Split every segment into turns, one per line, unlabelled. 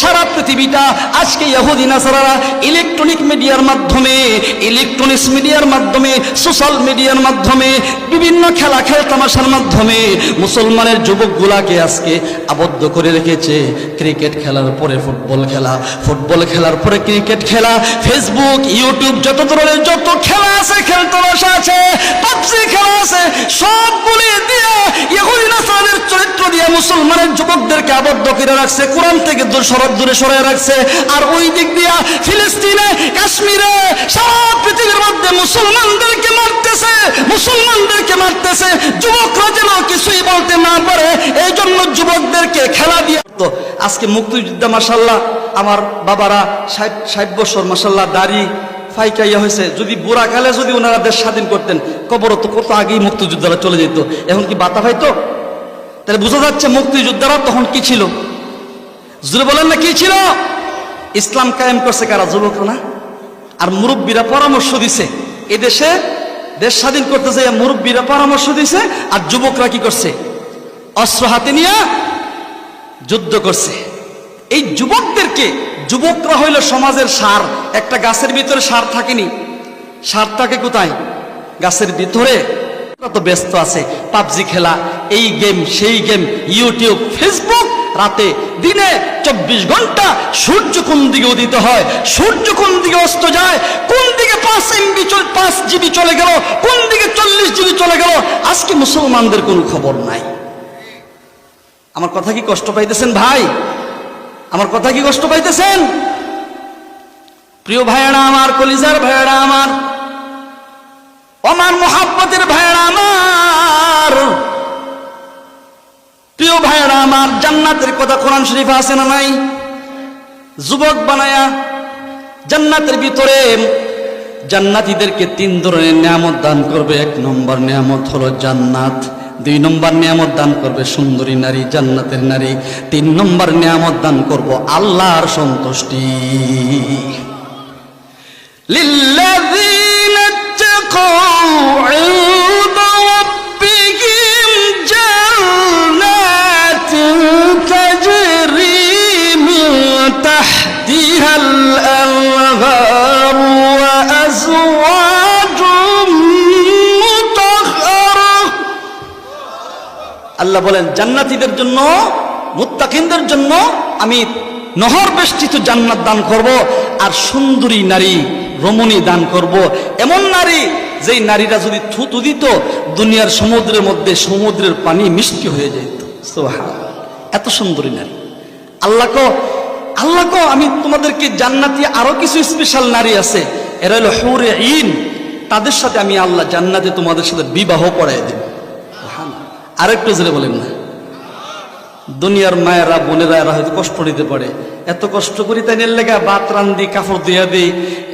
সারা পৃথিবীটা আজকে ইহুদি নাসারারা ইলেকট্রনিক মিডিয়ার মাধ্যমে ইলেকট্রনিক্স মিডিয়ার মাধ্যমে সোশ্যাল মিডিয়ার মাধ্যমে, বিভিন্ন খেলা, খেল তামাশার মাধ্যমে মুসলমানের যুবকগুলাকে আজকে আবদ্ধ করে রেখেছে। ক্রিকেট খেলার পরে ফুটবল খেলা ফুটবল খেলার পরে ক্রিকেট খেলা ফেসবুক ইউটিউব যত ধরনের, যত খেলা আছে, খেল আছে পাবজি খেলা আছে, সবগুলি দিয়ে চরিত্র দিয়ে মুসলমানের যুবকদেরকে আবদ্ধ করে রাখছে, কোরআন থেকে সরব দূরে সরাই রাখছে। আর ওই দিক দিয়া ফিলিস্তিনে, কাশ্মীরে, সারা পৃথিবীর মধ্যে মুসলমানদেরকে মারতেছে মুসলমানদেরকে মারতেছে। যুবকরা যেন কিছুই বলতে না পারে এই জন্য যুবকদেরকে খেলা দিয়ে তো আজকে মুক্তিযোদ্ধা মাসাল্লাহ আমার বাবারা ষাট বছর মাসাল্লাহ দাড়ি ফাইকাইয়া হয়েছে। যদি বুড়া কালে যদি ওনারা দেশ স্বাধীন করতেন কবর তো কত আগেই মুক্তিযোদ্ধারা চলে যেত। এখন কি বাতা পাইতো তাহলে বোঝা যাচ্ছে মুক্তিযোদ্ধারা তখন কি ছিল? জুড়ে বলেন না, কি ছিল? ইসলাম কায়েম করছে কারা? যুবকরা। না আর মুরব্বীরা পরামর্শ দিছে এদেশে দেশ স্বাধীন করতে চাই মুরব্বীরা পরামর্শ দিছে, আর যুবকরা কি করছে? অস্ত্র হাতে নিয়ে যুদ্ধ করছে। এই যুবকদেরকে, যুবকরা হইল সমাজের সার। একটা গাছের ভিতরে সার থাকেনি। সার থাকে কোথায়? গাছের ভিতরে। কত ব্যস্ত আছে, পাবজি খেলা এই গেম, সেই গেম, ইউটিউব, ফেসবুক, রাতে দিনে চব্বিশ ঘণ্টা সূর্য কোন দিকে উদিত হয়? সূর্য কোন দিকে অস্ত যায়? কোন দিকে পাঁচ এমবি পাঁচ জিবি চলে গেল? কোন দিকে চল্লিশ জিবি চলে গেল? আজকে মুসলমানদের কোনো খবর নাই। আমার কথা কি কষ্ট পাইতেছেন ভাই? আমার কথা কি কষ্ট পাইতেছেন? প্রিয় ভাইয়েরা আমার, কলিজার ভাইয়েরা আমার আমার মোহাব্বতের ভাইয়েরা আমার আর জান্নাতের কথা কোরআন শরীফ আছে না নাই? যুবক বানায়া জান্নাতের ভিতরে জান্নাতিদেরকে তিন ধরনের নিয়ামত দান করবে। এক নম্বর নিয়ামত হলো জান্নাত, দুই নম্বর নিয়ামত দান করবে সুন্দরী নারী, জান্নাতের নারী, তিন নম্বর নিয়ামত দান করব আল্লাহর সন্তুষ্টি। লিল تحتها الأنهار وأزواج مطهرة আল্লাহ বলেন জান্নাতীদের জন্য মুত্তাকিনদের জন্য আমি নহর বেষ্টিত জান্নাত দান করব আর সুন্দরী নারী রমণী দান করব এমন নারী যেই নারীরা যদি থুতু দিত দুনিয়ার সমুদ্রের মধ্যে সমুদ্রের পানি মিষ্টি হয়ে যেত সুবহান। এত সুন্দরী নারী আল্লাহ কো আল্লাহ কো, আমি তোমাদেরকে জান্নাতি আরও কিছু স্পেশাল নারী আছে। এরা হলো হুরে ইন তাদের সাথে আমি আল্লাহ জান্নাতে তোমাদের সাথে বিবাহ পড়াই দেব। আরেকটু জোরে বলেন না। দুনিয়ার মায়েরা, বোনেরা এরা হয়তো কষ্ট নিতে পারে। এত কষ্ট করি তাই লেগা বাত রান্দি কাপড় দিয়া দিই।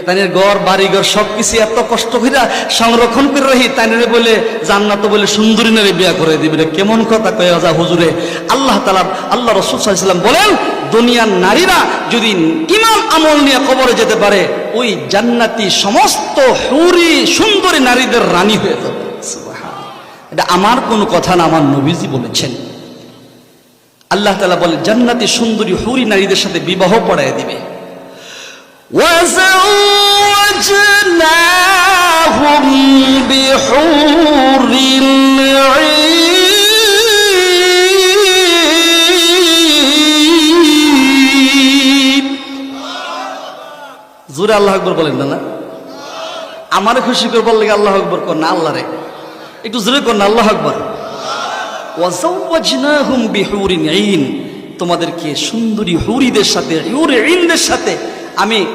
তাইনের ঘর বাড়ি ঘর সব কিছু এত কষ্ট কইরা সংরক্ষণ করে রাখি, তাইনের বলে, জান্নাত বলে সুন্দরী নারী বিয়া করে দিবে কেমন কথা কয়ে যা হুজুরে? আল্লাহ তালা আল্লাহ রসুল সাল্লাম বলেন, দুনিয়ার নারীরা যদি ইমান আমল নিয়ে কবরে যেতে পারে, ওই জান্নাতি সমস্ত হুরি সুন্দরী নারীদের রানী হয়ে যাবে। এটা আমার কোনো কথা না, আমার নবীজি বলেছেন। আল্লাহ তালা বলে জান্নাতি সুন্দরী হরি নারীদের সাথে বিবাহ পড়ায় দিবে। জোরে আল্লাহ আকবর বলেন না না আমার খুশি করবার লাগে আল্লাহ আকবর কর না আল্লাহ রে একটু জোরে কর না আল্লাহ আকবর। তোমাদেরকে সুন্দরী হুরিদের সাথে, হুর ঈনদের সাথে আমি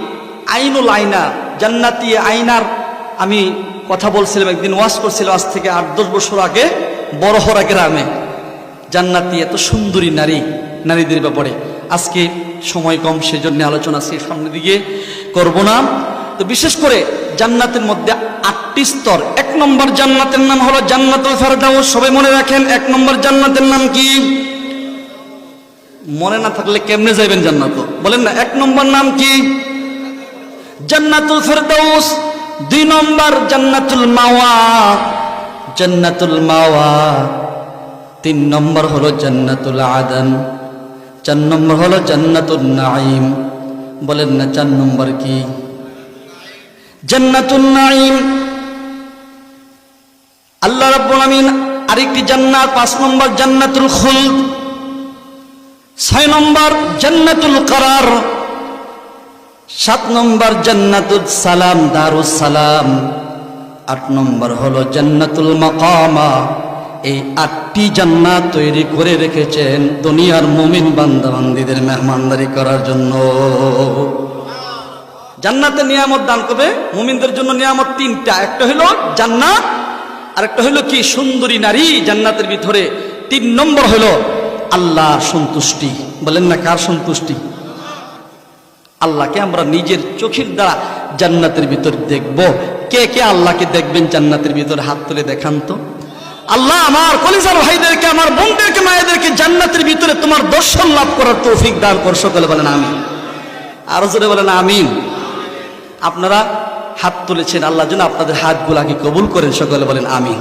আইনুল আইনা জান্নাতি আইনার আমি কথা বলছিলাম, একদিন ওয়াজ করছিলাম আজ থেকে আট, দশ বছর আগে, বড়হরা গ্রামে। জান্নাতি এত সুন্দরী নারী, নারীদের ব্যাপারে। আজকে সময় কম, সেজন্য আলোচনা আজকে সামনে দিকে করব না। তো বিশেষ করে জান্নাতের মধ্যে আটটি স্তর। এক নম্বর জান্নাতের নাম হলো জান্নাতুল ফেরদাউস। সবাই মনে রাখেন এক নম্বর জান্নাতের নাম কি? মনে না থাকলে কেমনে যাবেন জান্নাত? বলেন না, এক নম্বর নাম কি? জান্নাতুল ফেরদাউস। দুই নম্বর জান্নাতুল মাওয়া। জান্নাতুল মাওয়া। তিন নম্বর হলো জান্নাতুল আদান। চার নম্বর হলো জান্নাতুল নাইম বলেন না, চার নম্বর কি? জান্নাতুন নাইম আল্লাহ রাব্বুল আমিন আরেকটি জান্নাত, পাঁচ নম্বর জান্নাতুল খুলদ, ছয় নম্বর জান্নাতুল করার, সাত নম্বর জান্নাতুল সালাম, দারুস সালাম, আট নম্বর হলো জান্নাতুল মাকামা। এই আটটি জান্নাত তৈরি করে রেখেছেন দুনিয়ার মুমিন বান্দাবান্দিদের মেহমানদারি করার জন্য। জান্নাতের নিয়ামত দান করবে, মুমিনদের জন্য নিয়ামত তিনটা। একটা হলো জান্নাত আর একটা হলো কি? সুন্দরী নারী জান্নাতের ভিতরে। তিন নম্বর হলো আল্লাহ সন্তুষ্টি। বলেন না কার সন্তুষ্টি? আল্লাহকে আমরা নিজের চোখের দ্বারা জান্নাতের ভিতর দেখব। কে কে আল্লাহকে দেখবেন জান্নাতের ভিতরে? হাত তুলে দেখান তো। আল্লাহ আমার কলিজার ভাইদেরকে, আমার বোনদেরকে, মায়েদেরকে জান্নাতের ভিতরে তোমার দর্শন লাভ করার তৌফিক দান কর। সকলে বলেন আমি আরও জোরে বলেন আমিন। আপনারা হাত তুলেছেন আল্লাহ যেন আপনাদের হাতগুলাকে কবুল করেন সকলে বলেন আমিন।